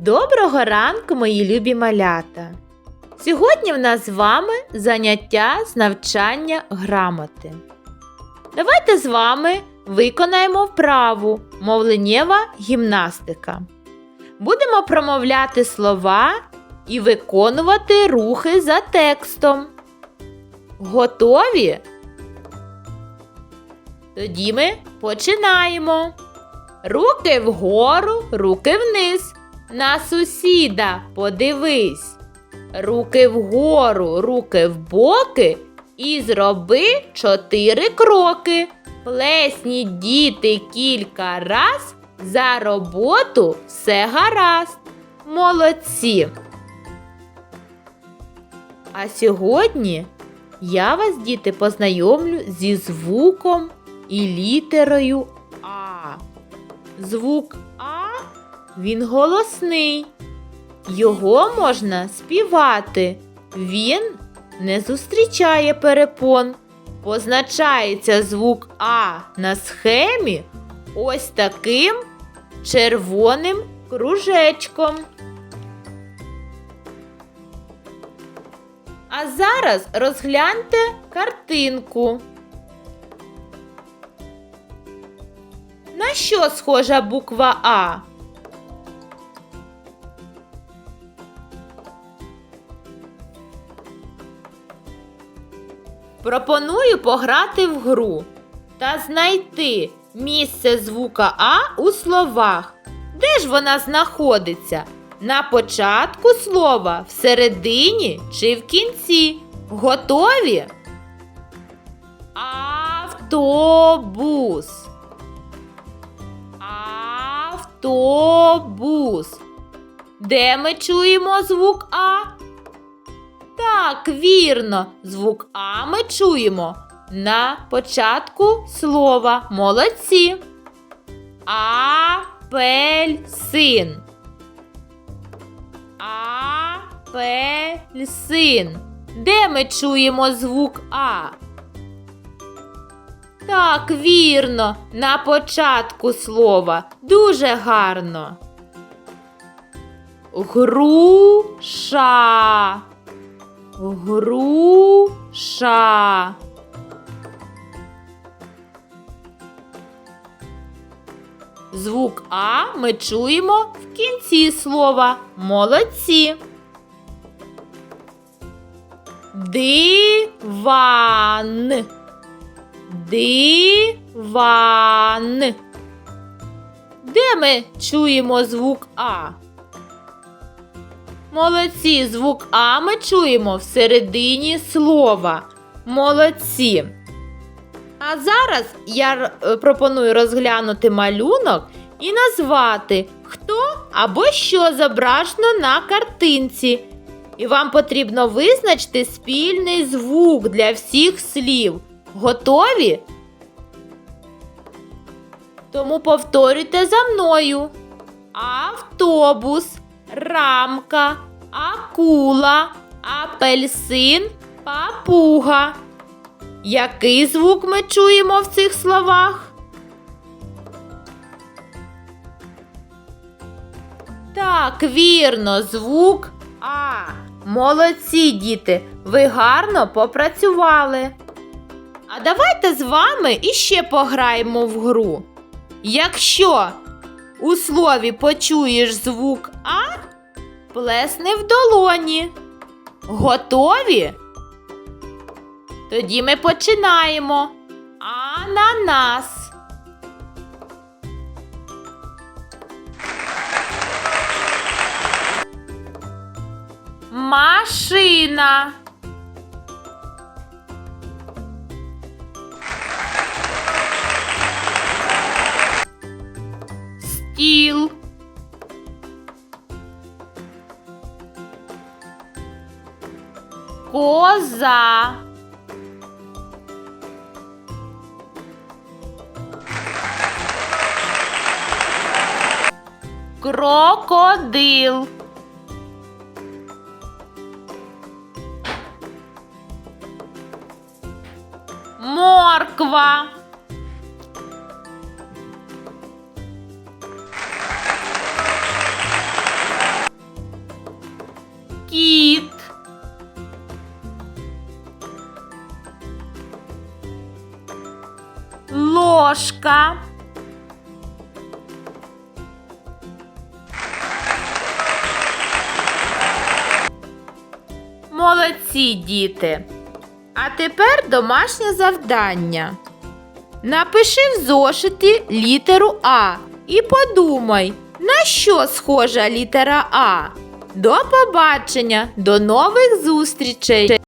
Доброго ранку, мої любі малята! Сьогодні в нас з вами заняття з навчання грамоти. Давайте з вами виконаємо вправу мовленнєва гімнастика. Будемо промовляти слова і виконувати рухи за текстом. Готові? Тоді ми починаємо. Руки вгору, руки вниз. На сусіда подивись. Руки вгору, руки в боки і зроби чотири кроки. Плесніть діти кілька раз. За роботу все гаразд. Молодці. А сьогодні я вас, діти, познайомлю зі звуком і літерою А. Звук він голосний. Його можна співати. Він не зустрічає перепон. Позначається звук А на схемі ось таким червоним кружечком. А зараз розгляньте картинку. На що схожа буква А? Пропоную пограти в гру та знайти місце звука А у словах. Де ж вона знаходиться? На початку слова, всередині чи в кінці? Готові? Автобус. Автобус. Де ми чуємо звук А? Так, вірно, звук А ми чуємо на початку слова. Молодці. Апельсин. Апельсин. Де ми чуємо звук А? Так, вірно, на початку слова. Дуже гарно. Груша. Груша. Звук А ми чуємо в кінці слова. Молодці. Диван. Диван. Де ми чуємо звук А? Молодці, звук А ми чуємо всередині слова. Молодці. А зараз я е, пропоную розглянути малюнок і назвати, хто або що зображено на картинці. І вам потрібно визначити спільний звук для всіх слів. Готові? Тому повторюйте за мною. Автобус, рамка, акула, апельсин, папуга. Який звук ми чуємо в цих словах? Так, вірно, звук А. Молодці, діти, ви гарно попрацювали. А давайте з вами іще пограємо в гру. Якщо у слові почуєш звук А, плесни в долоні. Готові? Тоді ми починаємо. Ананас. Машина. Коза. Крокодил. Морква. Ложка. Молодці, діти. А тепер домашнє завдання. Напиши в зошиті літеру А і подумай, на що схожа літера А. До побачення, до нових зустрічей!